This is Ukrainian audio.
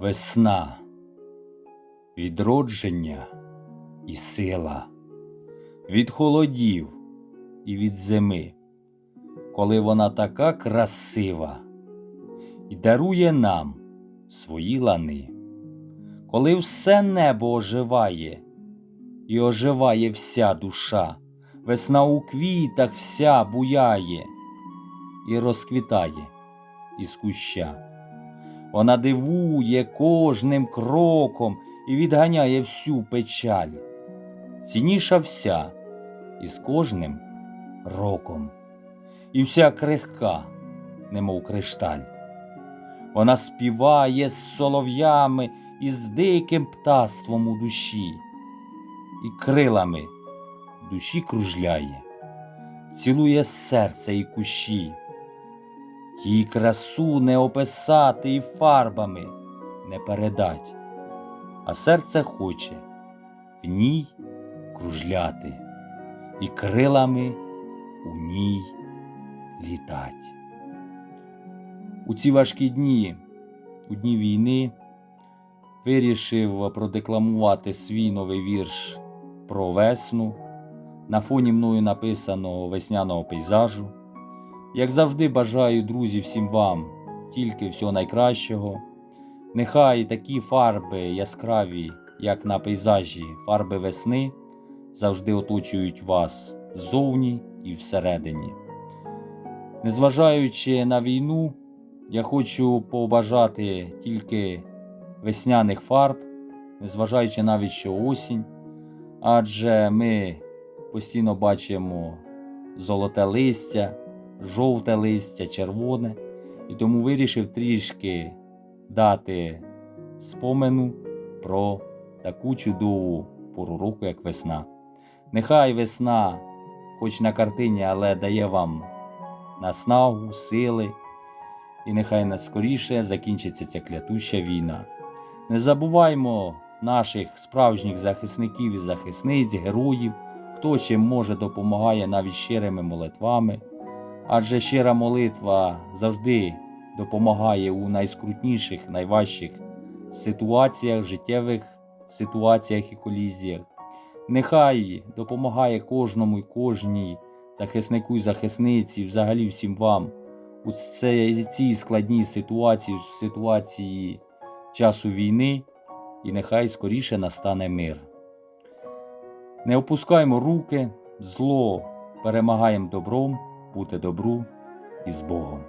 Весна, відродження і сила, від холодів і від зими, коли вона така красива і дарує нам свої лани, коли все небо оживає і оживає вся душа, весна у квітах вся буяє і розквітає із куща. Вона дивує кожним кроком і відганяє всю печаль. Цінніша вся із кожним роком, і вся крихка, немов кришталь. Вона співає з солов'ями і з диким птаством у душі, і крилами душі кружляє, цілує серце і кущі. Її красу не описати і фарбами не передать, а серце хоче в ній кружляти і крилами у ній літать. У ці важкі дні, у дні війни, вирішив продекламувати свій новий вірш про весну на фоні мною написаного весняного пейзажу. Як завжди, бажаю, друзі, всім вам тільки всього найкращого. Нехай такі фарби яскраві, як на пейзажі, фарби весни, завжди оточують вас ззовні і всередині. Незважаючи на війну, я хочу побажати тільки весняних фарб, незважаючи навіть що осінь, адже ми постійно бачимо золоте листя жовте листя, червоне, і тому вирішив трішки дати спомену про таку чудову пору року, як весна. Нехай весна, хоч на картині, але дає вам наснагу, сили, і нехай наскоріше закінчиться ця клятуща війна. Не забуваймо наших справжніх захисників і захисниць, героїв, хто чим може допомагає навіть щирими молитвами адже щира молитва завжди допомагає у найскрутніших, найважчих ситуаціях, життєвих ситуаціях і колізіях. Нехай допомагає кожному і кожній захиснику і захисниці, взагалі всім вам у цій складній ситуації, в ситуації часу війни, і нехай скоріше настане мир. Не опускаємо руки, зло перемагаємо добром бути добру і з Богом.